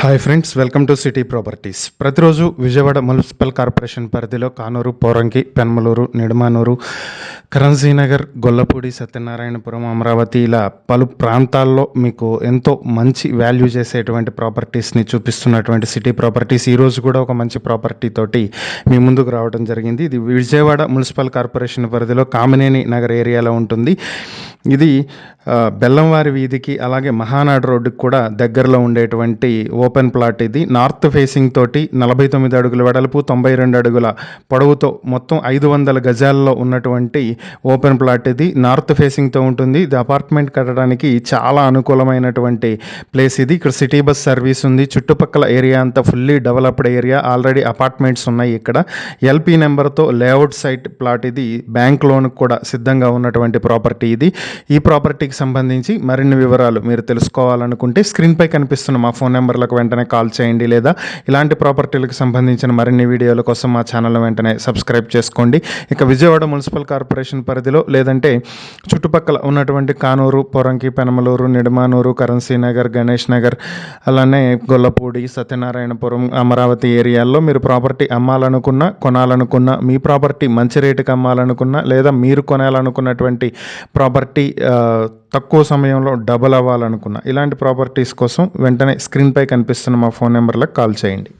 Hi friends welcome to city properties ప్రతిరోజు Vijayawada municipal corporation పరిధిలో కానూరు పోరంకి పెన్మలూరు నిడమానూరు కరెన్సీనగర్ గొల్లపూడి సత్యనారాయణపురం అమరావతి ఇలా పలు ప్రాంతాల్లో మీకు ఎంతో మంచి వాల్యూ చేసేటువంటి ప్రాపర్టీస్ని చూపిస్తున్నటువంటి సిటీ ప్రాపర్టీస్ ఈరోజు కూడా ఒక మంచి ప్రాపర్టీ తోటి మీ ముందుకు రావడం జరిగింది. ఇది విజయవాడ మున్సిపల్ కార్పొరేషన్ పరిధిలో కామినేని నగర్ ఏరియాలో ఉంటుంది. ఇది బెల్లంవారి వీధికి అలాగే మహానాడు రోడ్డుకి కూడా దగ్గరలో ఉండేటువంటి ఓపెన్ ప్లాట్ ఇది. నార్త్ ఫేసింగ్ తోటి నలభై తొమ్మిది అడుగుల వెడల్పు తొంభై రెండు అడుగుల పొడవుతో మొత్తం ఐదు వందల గజాల్లో ఉన్నటువంటి ఓపెన్ ప్లాట్ ఇది. నార్త్ ఫేసింగ్తో ఉంటుంది. ఇది అపార్ట్మెంట్ కట్టడానికి చాలా అనుకూలమైనటువంటి ప్లేస్ ఇది. ఇక్కడ సిటీ బస్ సర్వీస్ ఉంది. చుట్టుపక్కల ఏరియా అంతా fully developed area. Already apartments ఉన్నాయి ఇక్కడ. ఎల్పీ నెంబర్తో లేఅవుట్ సైట్ ప్లాట్ ఇది. బ్యాంక్ లోన్ కూడా సిద్ధంగా ఉన్నటువంటి ప్రాపర్టీ ఇది. ఈ ప్రాపర్టీకి సంబంధించి మరిన్ని వివరాలు మీరు తెలుసుకోవాలనుకుంటే స్క్రీన్పై కనిపిస్తున్న మా ఫోన్ నెంబర్లకు వెంటనే కాల్ చేయండి లేదా ఇలాంటి ప్రాపర్టీలకు సంబంధించిన మరిన్ని వీడియోల కోసం మా ఛానల్ వెంటనే సబ్స్క్రైబ్ చేసుకోండి. ఇక విజయవాడ మున్సిపల్ కార్పొరేషన్ పరిధిలో లేదంటే చుట్టుపక్కల ఉన్నటువంటి కానూరు పొరంకి పెనమలూరు నిడమానూరు కరెన్సీ నగర్ గణేష్ నగర్ అలానే గొల్లపూడి సత్యనారాయణపురం అమరావతి ఏరియాల్లో మీరు ప్రాపర్టీ అమ్మాలనుకున్నా కొనాలనుకున్నా మీ ప్రాపర్టీ మంచి రేటుకి అమ్మాలనుకున్నా లేదా మీరు కొనాలనుకున్నటువంటి ప్రాపర్టీ తక్కువ సమయంలో డబుల్ అవ్వాలనుకున్న ఇలాంటి ప్రాపర్టీస్ కోసం వెంటనే స్క్రీన్పై కనిపిస్తున్న మా ఫోన్ నెంబర్లకు కాల్ చేయండి.